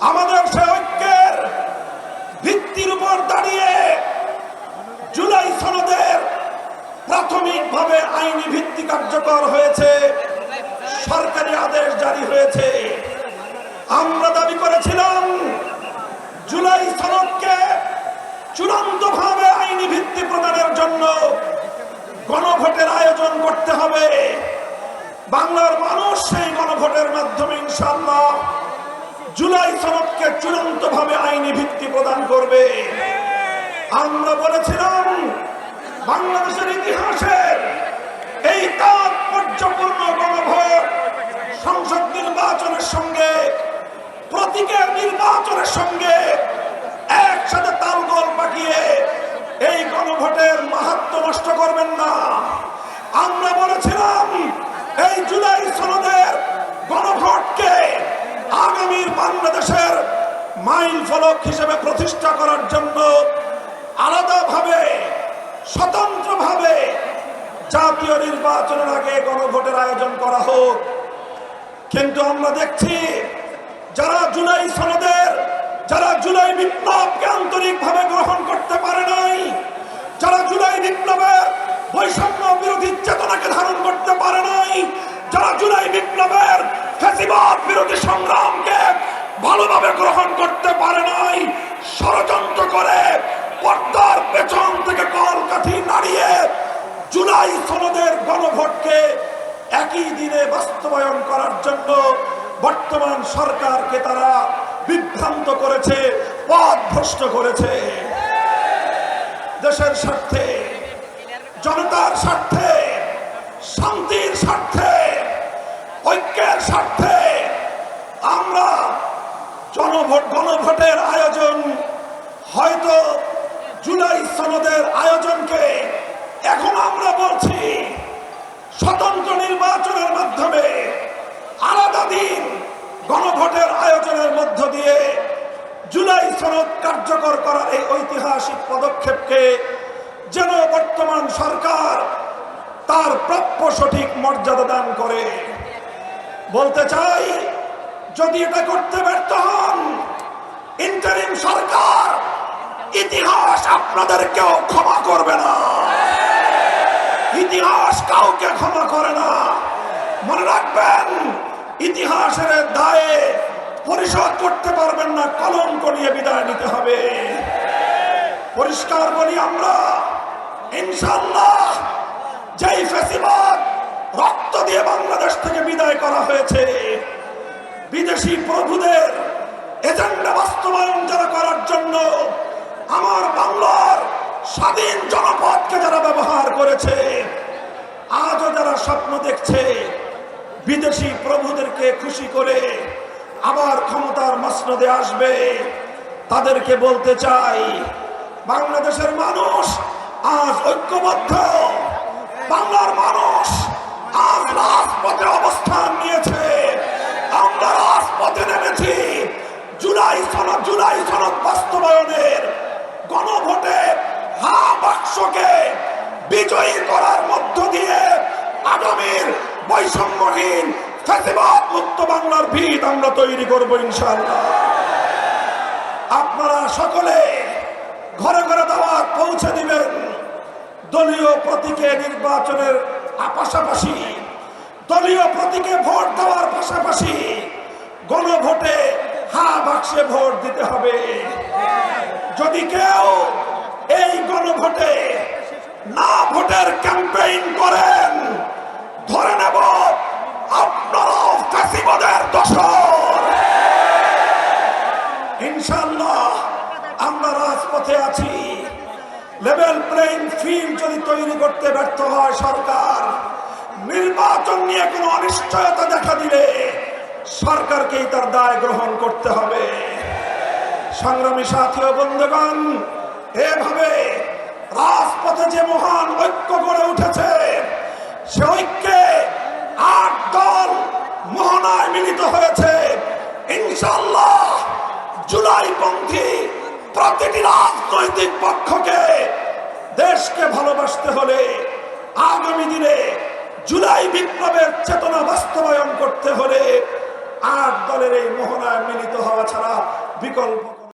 আমাদের সে ঐক্যের ভিত্তির উপর দাঁড়িয়ে জুলাই সনদের প্রাথমিকভাবে আইনি ভিত্তি কার্যকর হয়েছে, সরকারি আদেশ জারি হয়েছে। আমরা দাবি করেছিলাম জুলাই সনদকে চূড়ান্তভাবে আইনি ভিত্তি প্রদানের জন্য গণভোটের আয়োজন করতে হবে। বাংলার মানুষ সেই গণভোটের মাধ্যমে ইনশাল্লাহ জুলাই সনদকে চূড়ান্তভাবে আইনি ভিত্তি প্রদান করবে। আমরা বলেছিলাম, বাংলাদেশের ইতিহাসের এই তাৎপর্যপূর্ণ গণভোট সংসদ নির্বাচনের সঙ্গে, প্রতীকের নির্বাচনের সঙ্গে একসাথে তালগোল পাকিয়ে এই গণভোটের মাহাত্ম নষ্ট করবেন না। আমরা বলেছিলাম, এই জুলাই সনদের গণভোটকে আগামীর বাংলাদেশের মাইল ফলক হিসেবে প্রতিষ্ঠা করার জন্য আলাদাভাবে, স্বতন্ত্রভাবে জাতীয় নির্বাচনের আগে গণভোটের আয়োজন করা হোক। কিন্তু আমরা দেখছি যারা জুলাই সনদের, যারা জুলাই বিপ্লবকে আন্তরিকভাবে গ্রহণ করতে পারে নাই, যারা জুলাই বিপ্লবের বৈষম্য বিরোধী চেতনাকে ধারণ করতে পারে নাই, যারা জুলাই বিপ্লবের বিরোধী সংগ্রামকে ভালোভাবে গ্রহণ করতে পারে নাই। ষড়যন্ত্র করে পর্দার পেছন থেকে কলকাঠি নাড়িয়ে জুলাই সনদের গণভোটকে একই দিনে বাস্তবায়ন করার জন্য বর্তমান সরকারকে তারা বিভ্রান্ত করেছে পথ ভ্রষ্ট করেছে। দেশের স্বার্থে, জনতার স্বার্থে, শান্তির স্বার্থে, ঐক্যের স্বার্থে জনভোট, গণভোটের আয়োজন। হয়তো জুলাই সনদের আয়োজনকে এখন আমরা বলছি স্বতন্ত্র নির্বাচনের মাধ্যমে আলাদা দিন গণভোটের আয়োজনের মধ্য দিয়ে জুলাই সনদ কার্যকর করার এই ঐতিহাসিক পদক্ষেপকে যেন বর্তমান সরকার তার প্রাপ্য সঠিক মর্যাদা দান করে। বলতে চাই যদি এটা করতে ব্যর্থ হন ইন্টারিম সরকার, ইতিহাস আপনাদেরকেও ক্ষমা করবে না। ইতিহাস কাউকে ক্ষমা করে না। মনে রাখবেন, ইতিহাসের দায়ে পরিশোধ করতে পারবেন না কলম করিয়ে বিদায় নিতে হবে। পরিষ্কার বলি আমরা ইনশাল্লাহ যেই ফেসিবাদ রক্ত দিয়ে বাংলাদেশ থেকে বিদায় করা হয়েছে বিদেশি প্রভুদের এজেন্ডা বাস্তবায়ন যারা করার জন্য আমার বাংলার স্বাধীন জনপদকে যারা ব্যবহার করেছে, আজও যারা স্বপ্ন দেখছে বিদেশি প্রভুদেরকে খুশি করে আবার ক্ষমতার মসনদে আসবে, তাদেরকে বলতে চাই, বাংলাদেশের মানুষ আজ ঐক্যবদ্ধ, বাংলার মানুষ আজ রাজপথে অবস্থান নিয়েছে। বাক্সকে বিজয়ী করার মধ্য দিয়ে আগামীর বৈষম্যহীন মুক্ত বাংলার ভিত আমরা তৈরি করব ইনশাল্লাহ আপনারা সকলে ঘরে ঘরে দাওয়াত পৌঁছে দিবেন। দলীয় প্রতীকে নির্বাচনের পাশাপাশি, দলীয় প্রতীকে ভোট দেওয়ার পাশাপাশি গণভোটে হা বাক্সে ভোট দিতে হবে। যদি কেউ এই গণভোটে না ভোটের ক্যাম্পেইন করেন। ধরে নেব আপনারাও ফ্যাসিবাদের দশর ইনশাল্লাহ আমরা রাজপথে আছি। লেভেল প্লেইং ফিল্ড যদি তৈরি করতে ব্যর্থ হয় সরকার, নির্বাচন নিয়ে কোনো অনিশ্চয়তা দেখা দিলে সরকারকেই তার দায় গ্রহণ করতে হবে। সংগ্রামী সাথী ও বন্ধুগণ রাজপথে যে মহান ঐক্য গড়ে উঠেছে, সে ঐক্যে আট দল মোহনায় মিলিত হয়েছে। ইনশাল্লাহ জুলাই পন্থী প্রতিটি রাজনৈতিক পক্ষকে দেশকে ভালোবাসতে হলে আগামী দিনে জুলাই বিপ্লবের চেতনা বাস্তবায়ন করতে হলে আট দলের এই মোহনায় মিলিত হওয়া ছাড়া বিকল্প